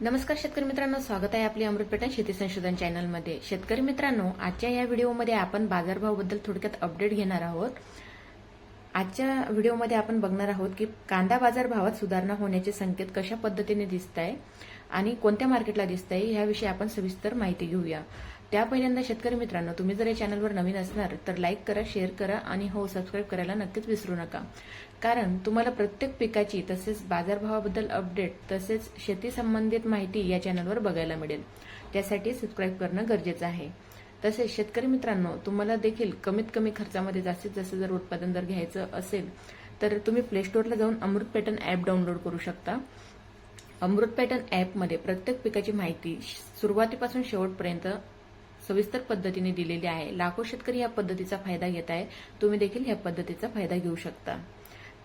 नमस्कार शेतकरी मित्रांनो स्वागत आहे आपली अमृतपेटन शेती संशोधन चॅनलमध्ये. शेतकरी मित्रांनो आजच्या या व्हिडिओमध्ये आपण बाजारभावाबद्दल थोडक्यात अपडेट घेणार आहोत. आजच्या व्हिडिओमध्ये आपण बघणार आहोत की कांदा बाजार भावात सुधारणा होण्याचे संकेत कशा पद्धतीने दिसत आहे आणि कोणत्या मार्केटला दिसत आहे याविषयी आपण सविस्तर माहिती घेऊया. त्या पहिल्यांदा शेतकरी मित्रांनो तुम्ही जर या चॅनलवर नवीन असणार तर लाईक करा शेअर करा आणि हो सबस्क्राईब करायला नक्कीच विसरू नका. कारण तुम्हाला प्रत्येक पिकाची तसेच बाजारभावाबद्दल अपडेट तसेच शेती संबंधित माहिती या चॅनलवर बघायला मिळेल. त्यासाठी सबस्क्राईब करणं गरजेचं आहे. तसेच शेतकरी मित्रांनो तुम्हाला देखील कमीत कमी खर्चामध्ये जास्तीत जास्त जर उत्पादन जर घ्यायचं असेल तर तुम्ही प्ले स्टोअरला जाऊन अमृत पॅटर्न ॲप डाउनलोड करू शकता. अमृत पॅटर्न ॲपमध्ये प्रत्येक पिकाची माहिती सुरुवातीपासून शेवटपर्यंत सविस्तर पद्धतीने दिलेली आहे. लाखो शेतकरी या पद्धतीचा फायदा घेत आहे तुम्ही देखील या पद्धतीचा फायदा घेऊ शकता.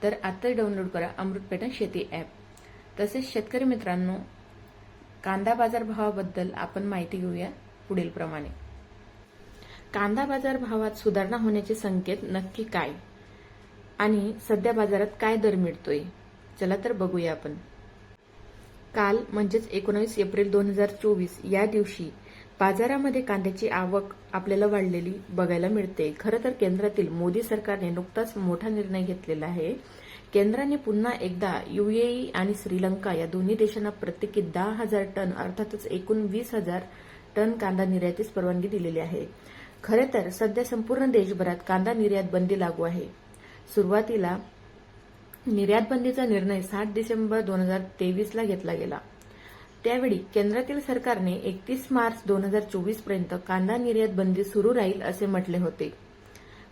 तर आत्ताच डाउनलोड करा अमृत पॅटर्न शेती ॲप तसेच शेतकरी मित्रांनो कांदा बाजार भावाबद्दल आपण माहिती घेऊया पुढील प्रमाणे. कांदा बाजार भावात सुधारणा होण्याचे संकेत नक्की काय? आणि सध्या बाजारात काय दर मिळतोय? चला तर बघूया आपण. काल म्हणजेच एकोणावीस एप्रिल दोन हजार चोवीस या दिवशी बाजारामध्ये कांद्याची आवक आपल्याला वाढलेली बघायला मिळते. खरं तर केंद्रातील मोदी सरकारने नुकताच मोठा निर्णय घेतलेला आहे. केंद्राने पुन्हा एकदा युएई आणि श्रीलंका या दोन्ही देशांना प्रत्येकी दहा हजार टन अर्थातच एकूण वीस हजार टन कांदा निर्यातीस परवानगी दिलेली आहे. खरे तर सध्या संपूर्ण देशभरात कांदा निर्यात बंदी लागू आहे. सुरुवातीला निर्यात बंदीचा निर्णय सात डिसेंबर दोन हजार तेवीसला घेतला गेला. त्यावेळी केंद्रातील सरकारने एकतीस मार्च दोन हजार चोवीसपर्यंत कांदा निर्यात बंदी सुरू राहील असे म्हटले होते.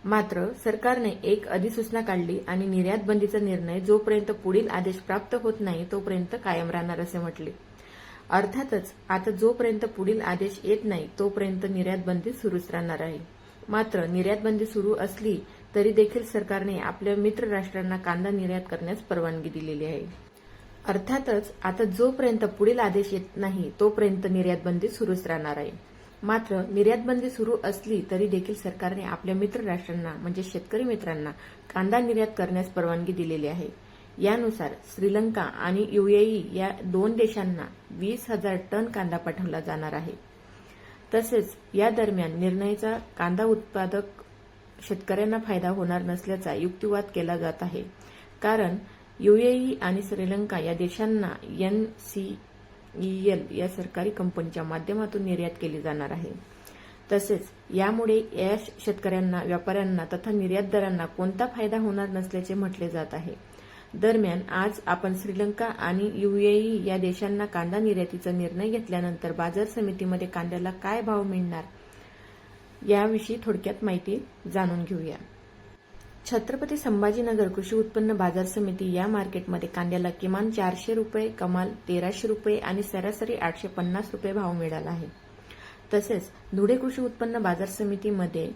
मात्र सरकारने एक अधिसूचना काढली आणि निर्यात बंदीचा निर्णय जोपर्यंत पुढील आदेश प्राप्त होत नाही तोपर्यंत कायम राहणार असे म्हटले. अर्थातच आता जोपर्यंत पुढील आदेश येत नाही तोपर्यंत निर्यात बंदी सुरूच राहणार आहे. मात्र निर्यात बंदी सुरू असली तरी देखील सरकारने आपल्या मित्र राष्ट्रांना कांदा निर्यात करण्यास परवानगी दिलेली आहे. अर्थातच आता जोपर्यंत पुढील आदेश येत नाही तोपर्यंत निर्यात बंदी सुरूच राहणार आहे. मात्र निर्यात बंदी सुरू असली तरी देखील सरकारने आपल्या मित्र राष्ट्रांना म्हणजे शेतकरी मित्रांना कांदा निर्यात करण्यास परवानगी दिलेली आहे. यानुसार श्रीलंका आणि युएई या दोन देशांना वीस हजार टन कांदा पाठवला जाणार आहे. तसेच या दरम्यान निर्णयाचा कांदा उत्पादक शेतकऱ्यांना फायदा होणार नसल्याचा युक्तिवाद केला जात आहे. कारण युएई आणि श्रीलंका या देशांना एनसीईएल या सरकारी कंपनीच्या माध्यमातून निर्यात केली जाणार आहे. तसेच यामुळे यश शेतकऱ्यांना व्यापाऱ्यांना तथा निर्यातदारांना कोणता फायदा होणार नसल्याचे म्हटले जात आहे. दरम्यान आज आपण श्रीलंका आणि युएई या देशांना कांदा निर्यातीचा निर्णय घेतल्यानंतर बाजार समितीमध्ये कांद्याला काय भाव मिळणार याविषयी थोडक्यात माहिती जाणून घेऊया. छत्रपती संभाजीनगर कृषी उत्पन्न बाजार समिती या मार्केटमध्ये कांद्याला किमान चारशे रुपये कमाल तेराशे रुपये आणि सरासरी आठशे पन्नास रुपये भाव मिळाला आहे. तसेच धुळे कृषी उत्पन्न बाजार समितीमध्ये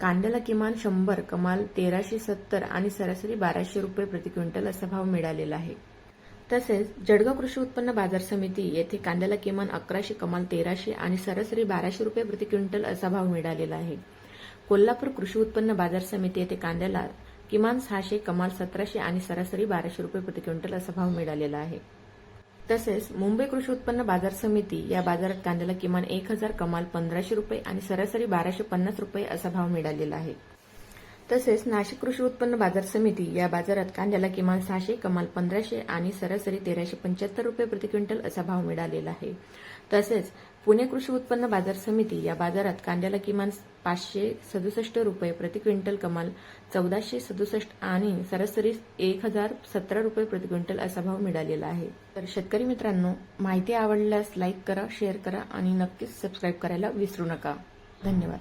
कांद्याला किमान शंभर कमाल तेराशे सत्तर आणि सरासरी बाराशे रुपये प्रति क्विंटल असा भाव मिळालेला आहे. तसेच जळगाव कृषी उत्पन्न बाजार समिती येथे कांद्याला किमान अकराशे कमाल तेराशे आणि सरासरी बाराशे रुपये प्रति क्विंटल असा भाव मिळालेला आहे. कोल्हापूर कृषी उत्पन्न बाजार समिती येथे कांद्याला किमान सहाशे कमाल सतराशे आणि सरासरी बाराशे रुपये प्रति क्विंटल असा भाव मिळालेला आहे. तसेच मुंबई कृषी उत्पन्न बाजार समिती या बाजारात कांद्याला किमान एक हजार कमाल पंधराशे रुपये आणि सरासरी बाराशे पन्नास रुपये असा भाव मिळालेला आहे. तसेच नाशिक कृषी उत्पन्न बाजार समिती या बाजारात कांद्याला किमान सहाशे कमाल पंधराशे आणि सरासरी तेराशे पंच्याहत्तर रुपये प्रति क्विंटल असा भाव मिळालेला आहे. तसेच पुणे कृषी उत्पन्न बाजार समिती या बाजारात कांद्याला किमान पाचशे सदुसष्ट रुपये प्रति क्विंटल कमाल चौदाशे सदुसष्ट आणि सरासरी एक हजार सतरा रुपये प्रति क्विंटल असा भाव मिळालेला आहे. तर शेतकरी मित्रांनो माहिती आवडल्यास लाईक करा शेअर करा आणि नक्कीच सबस्क्राईब करायला विसरू नका. धन्यवाद.